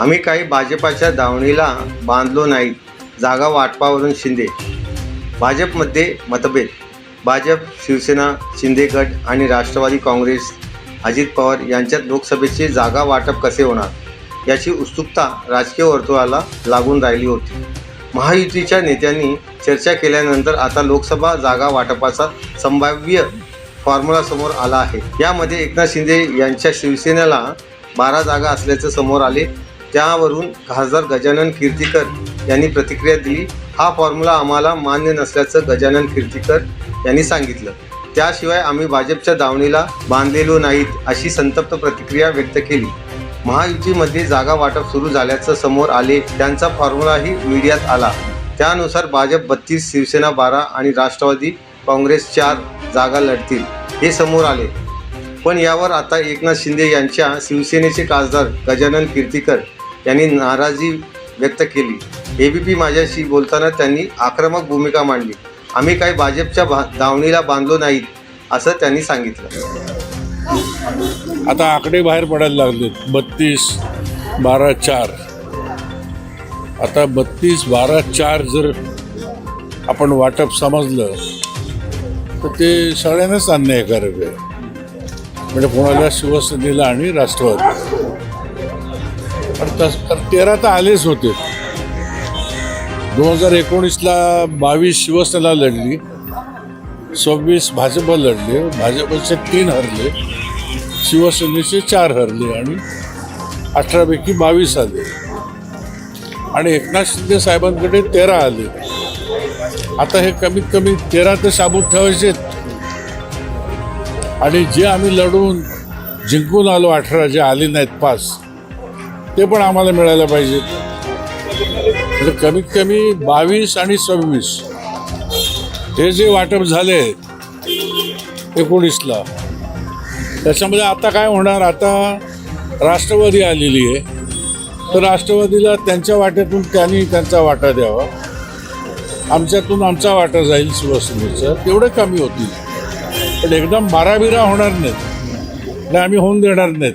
आम्ही काही भाजपाच्या दावणीला बांधलो नाही. जागा वाटपावरून शिंदे. भाजपमध्ये मतभेद. भाजप शिवसेना शिंदे गट आणि राष्ट्रवादी काँग्रेस अजित पवार यांच्यात लोकसभेचे जागा वाटप कसे होणार? याची उत्सुकता राजकीय वर्तुळाला लागून राहिली होती. महायुतीच्या नेत्यांनी चर्चा केल्यानंतर आता लोकसभा जागा वाटपाचा संभाव्य फॉर्म्युला समोर आला आहे. यामध्ये एकनाथ शिंदे यांच्या शिवसेनेला बारा जागा असल्याचं समोर आले. त्यावरून खासदार गजानन कीर्तीकर यांनी प्रतिक्रिया दिली. हा फॉर्म्युला आम्हाला मान्य नसल्याचं गजानन कीर्तीकर यांनी सांगितलं. त्याशिवाय आम्ही भाजपच्या दावणीला बांधलेलो नाहीत अशी संतप्त प्रतिक्रिया व्यक्त केली. महायुतीमध्ये जागा वाटप सुरू झाल्याचं समोर आले त्यांचा फॉर्म्युलाही मीडियात आला. त्यानुसार भाजप बत्तीस शिवसेना बारा आणि राष्ट्रवादी काँग्रेस चार जागा लढतील हे समोर आले. पण यावर आता एकनाथ शिंदे यांच्या शिवसेनेचे खासदार गजानन कीर्तीकर यांनी नाराजी व्यक्त केली. ए बी पी माझ्याशी बोलताना त्यांनी आक्रमक भूमिका मांडली. आम्ही काही भाजपच्या भा दावणीला बांधलो नाहीत असं त्यांनी सांगितलं. आता आकडे बाहेर पडायला लागलेत. बत्तीस बारा चार. आता बत्तीस बारा चार जर आपण वाटप समजलं तर ते सगळ्यांनाच अन्यायकारक आहे. म्हणजे कोणाला शिवसेनेला आणि राष्ट्रवादी तस तर तेरा तर आलेच होते. दोन हजार एकोणीसला बावीस शिवसेना लढली सव्वीस भाजप लढले भाजपचे तीन हरले शिवसेनेचे चार हरले आणि अठरापैकी बावीस आले. आणि एकनाथ शिंदे साहेबांकडे तेरा आले. आता हे कमीत कमी तेरा तर साबूत ठेवायचे आणि जे आम्ही लढून जिंकून आलो अठरा जे आले नाहीत पास ते पण आम्हाला मिळायला पाहिजेत म्हणजे कमीत कमी बावीस आणि सव्वीस हे जे वाटप झाले एकोणीसला त्याच्यामध्ये आता काय होणार? आता राष्ट्रवादी आलेली आहे. तर राष्ट्रवादीला त्यांच्या वाट्यातून त्यांनी त्यांचा वाटा द्यावा. आमच्यातून आमचा वाटा जाईल शिवसेनेचा. तेवढं कमी होतील. पण एकदम बाराबिरा होणार नाहीत. आणि आम्ही होऊन देणार नाहीत.